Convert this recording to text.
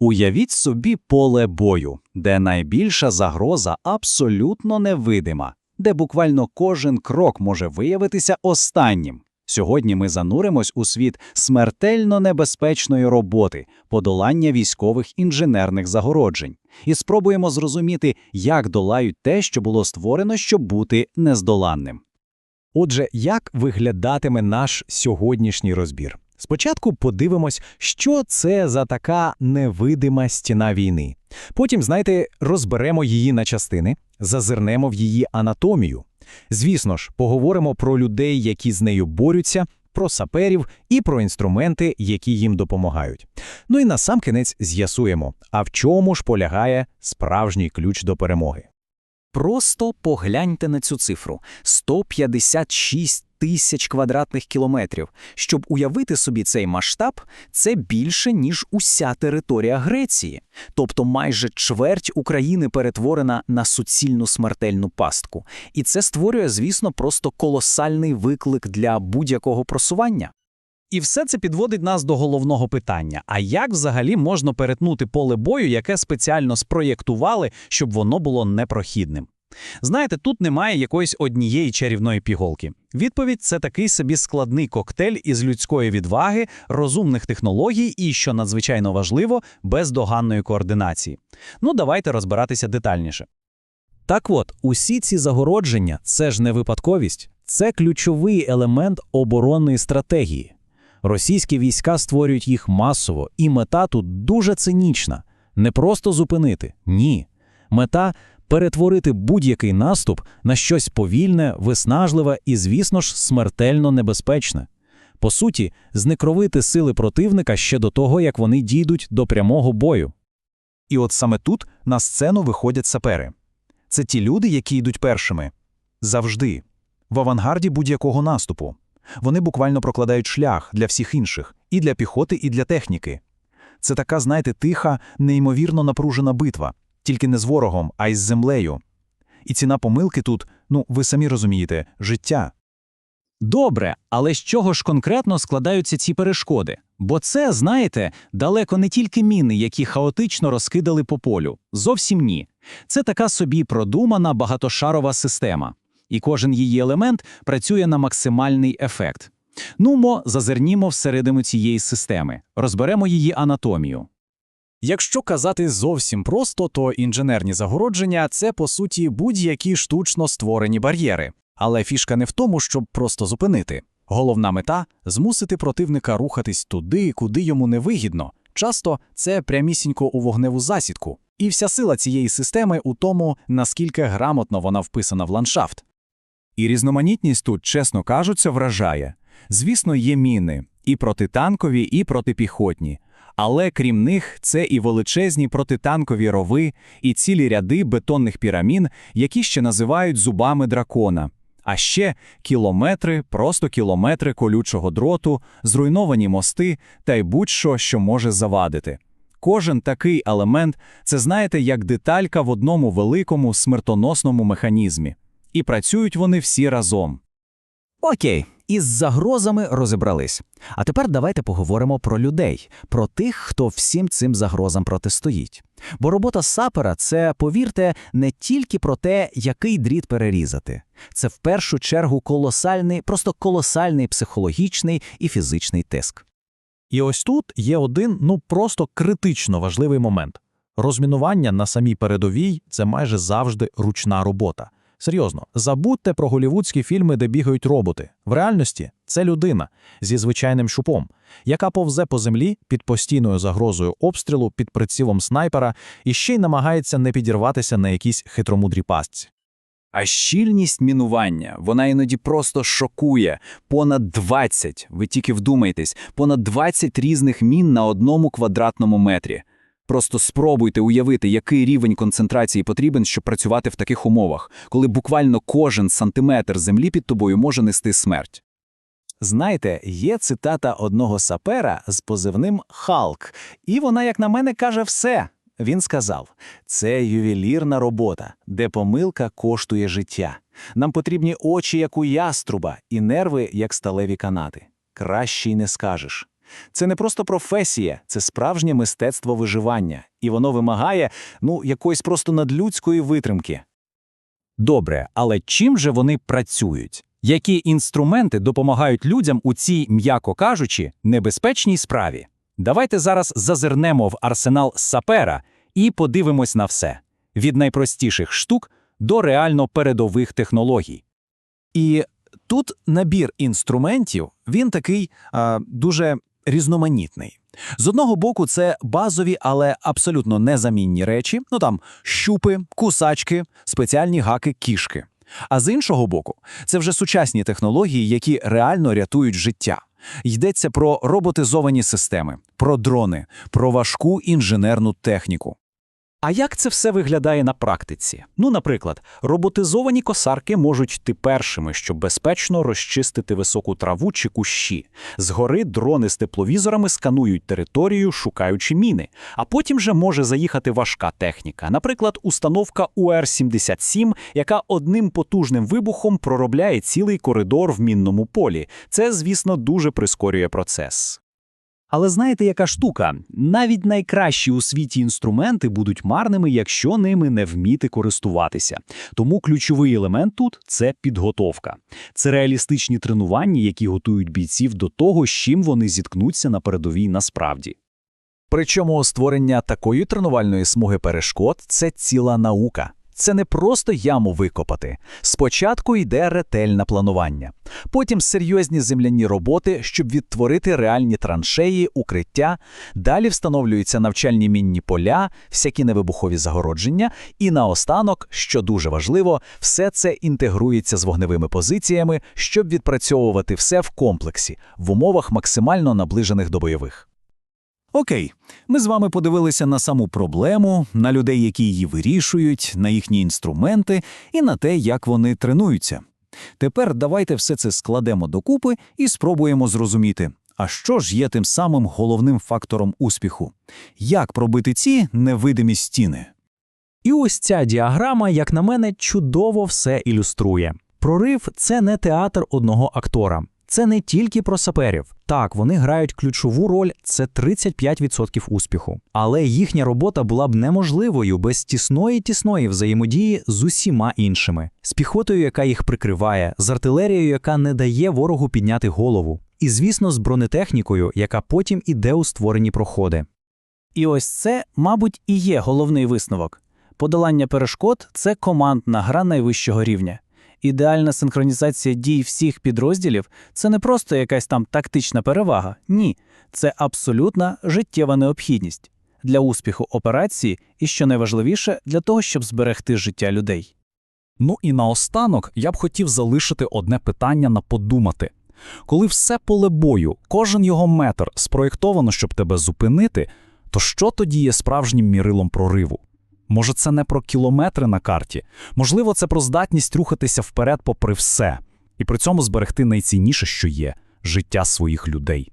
Уявіть собі поле бою, де найбільша загроза абсолютно невидима, де буквально кожен крок може виявитися останнім. Сьогодні ми зануримось у світ смертельно небезпечної роботи, подолання військових інженерних загороджень, і спробуємо зрозуміти, як долають те, що було створено, щоб бути нездоланним. Отже, як виглядатиме наш сьогоднішній розбір? Спочатку подивимось, що це за така невидима стіна війни. Потім, знаєте, розберемо її на частини, зазирнемо в її анатомію. Звісно ж, поговоримо про людей, які з нею борються, про саперів і про інструменти, які їм допомагають. Ну і насамкінець з'ясуємо, а в чому ж полягає справжній ключ до перемоги. Просто погляньте на цю цифру 156 тисяч квадратних кілометрів. Щоб уявити собі цей масштаб, це більше, ніж уся територія Греції. Тобто майже чверть України перетворена на суцільну смертельну пастку. І це створює, звісно, просто колосальний виклик для будь-якого просування. І все це підводить нас до головного питання: а як взагалі можна перетнути поле бою, яке спеціально спроєктували, щоб воно було непрохідним? Знаєте, тут немає якоїсь однієї чарівної піголки. Відповідь це такий собі складний коктейль із людської відваги, розумних технологій і, що надзвичайно важливо, бездоганної координації. Ну, давайте розбиратися детальніше. Так от, усі ці загородження це ж не випадковість, це ключовий елемент оборонної стратегії. Російські війська створюють їх масово, і мета тут дуже цинічна. Не просто зупинити, ні. Мета перетворити будь-який наступ на щось повільне, виснажливе і, звісно ж, смертельно небезпечне. По суті, знекровити сили противника ще до того, як вони дійдуть до прямого бою. І от саме тут на сцену виходять сапери. Це ті люди, які йдуть першими. Завжди. В авангарді будь-якого наступу. Вони буквально прокладають шлях для всіх інших, і для піхоти, і для техніки. Це така, знаєте, тиха, неймовірно напружена битва, тільки не з ворогом, а й з землею. І ціна помилки тут, ну ви самі розумієте, життя. Добре, але з чого ж конкретно складаються ці перешкоди? Бо це, знаєте, далеко не тільки міни, які хаотично розкидали по полю. Зовсім ні. Це така собі продумана багатошарова система. І кожен її елемент працює на максимальний ефект. Нумо, зазирнімо всередину цієї системи, розберемо її анатомію. Якщо казати зовсім просто, то інженерні загородження це по суті будь-які штучно створені бар'єри. Але фішка не в тому, щоб просто зупинити. Головна мета змусити противника рухатись туди, куди йому не вигідно. Часто це прямісінько у вогневу засідку. І вся сила цієї системи у тому, наскільки грамотно вона вписана в ландшафт. І різноманітність тут, чесно кажучи, вражає. Звісно, є міни і протитанкові, і протипіхотні. Але крім них, це і величезні протитанкові рови, і цілі ряди бетонних пірамін, які ще називають зубами дракона. А ще кілометри, просто кілометри колючого дроту, зруйновані мости та й будь-що, що може завадити. Кожен такий елемент це знаєте як деталька в одному великому смертоносному механізмі. І працюють вони всі разом. Окей, із загрозами розібрались. А тепер давайте поговоримо про людей, про тих, хто всім цим загрозам протистоїть. Бо робота сапера це, повірте, не тільки про те, який дріт перерізати. Це в першу чергу колосальний, просто колосальний психологічний і фізичний тиск. І ось тут є один, ну просто критично важливий момент. Розмінування на самій передовій це майже завжди ручна робота. Серйозно, забудьте про голівудські фільми, де бігають роботи. В реальності це людина зі звичайним шупом, яка повзе по землі під постійною загрозою обстрілу, під прицілом снайпера і ще й намагається не підірватися на якійсь хитромудрій пастці. А щільність мінування, вона іноді просто шокує. Понад 20, ви тільки вдумайтесь, понад 20 різних мін на одному квадратному метрі. Просто спробуйте уявити, який рівень концентрації потрібен, щоб працювати в таких умовах, коли буквально кожен сантиметр землі під тобою може нести смерть. Знаєте, є цитата одного сапера з позивним Халк, і вона, як на мене, каже все. Він сказав: це ювелірна робота, де помилка коштує життя. Нам потрібні очі, як у яструба, і нерви, як сталеві канати. Краще й не скажеш. Це не просто професія, це справжнє мистецтво виживання, і воно вимагає ну якоїсь просто надлюдської витримки. Добре, але чим же вони працюють? Які інструменти допомагають людям у цій, м'яко кажучи, небезпечній справі? Давайте зараз зазирнемо в арсенал сапера і подивимось на все від найпростіших штук до реально передових технологій. І тут набір інструментів він такий а, дуже різноманітний. З одного боку, це базові, але абсолютно незамінні речі, ну там щупи, кусачки, спеціальні гаки, кішки. А з іншого боку, це вже сучасні технології, які реально рятують життя. Йдеться про роботизовані системи, про дрони, про важку інженерну техніку. А як це все виглядає на практиці? Ну, наприклад, роботизовані косарки можуть йти першими, щоб безпечно розчистити високу траву чи кущі. Згори дрони з тепловізорами сканують територію, шукаючи міни. А потім же може заїхати важка техніка, наприклад, установка УР-77, яка одним потужним вибухом проробляє цілий коридор в мінному полі. Це, звісно, дуже прискорює процес. Але знаєте, яка штука? Навіть найкращі у світі інструменти будуть марними, якщо ними не вміти користуватися. Тому ключовий елемент тут це підготовка. Це реалістичні тренування, які готують бійців до того, з чим вони зіткнуться на передовій насправді. Причому створення такої тренувальної смуги перешкод це ціла наука. Це не просто яму викопати. Спочатку йде ретельне планування, потім серйозні земляні роботи, щоб відтворити реальні траншеї, укриття. Далі встановлюються навчальні мінні поля, всякі невибухові загородження, і наостанок, що дуже важливо, все це інтегрується з вогневими позиціями, щоб відпрацьовувати все в комплексі в умовах максимально наближених до бойових. Окей, ми з вами подивилися на саму проблему, на людей, які її вирішують, на їхні інструменти і на те, як вони тренуються. Тепер давайте все це складемо докупи і спробуємо зрозуміти, а що ж є тим самим головним фактором успіху? Як пробити ці невидимі стіни? І ось ця діаграма, як на мене, чудово все ілюструє. Прорив це не театр одного актора. Це не тільки про саперів. Так, вони грають ключову роль, це 35% успіху. Але їхня робота була б неможливою без тісної тісної взаємодії з усіма іншими, з піхотою, яка їх прикриває, з артилерією, яка не дає ворогу підняти голову, і, звісно, з бронетехнікою, яка потім іде у створені проходи. І ось це, мабуть, і є головний висновок. Подолання перешкод це командна гра найвищого рівня. Ідеальна синхронізація дій всіх підрозділів це не просто якась там тактична перевага. Ні, це абсолютна життєва необхідність для успіху операції і, що найважливіше, для того, щоб зберегти життя людей. Ну і наостанок я б хотів залишити одне питання на подумати. Коли все поле бою, кожен його метр спроєктовано, щоб тебе зупинити, то що тоді є справжнім мірилом прориву? Може, це не про кілометри на карті, можливо, це про здатність рухатися вперед попри все, і при цьому зберегти найцінніше, що є життя своїх людей.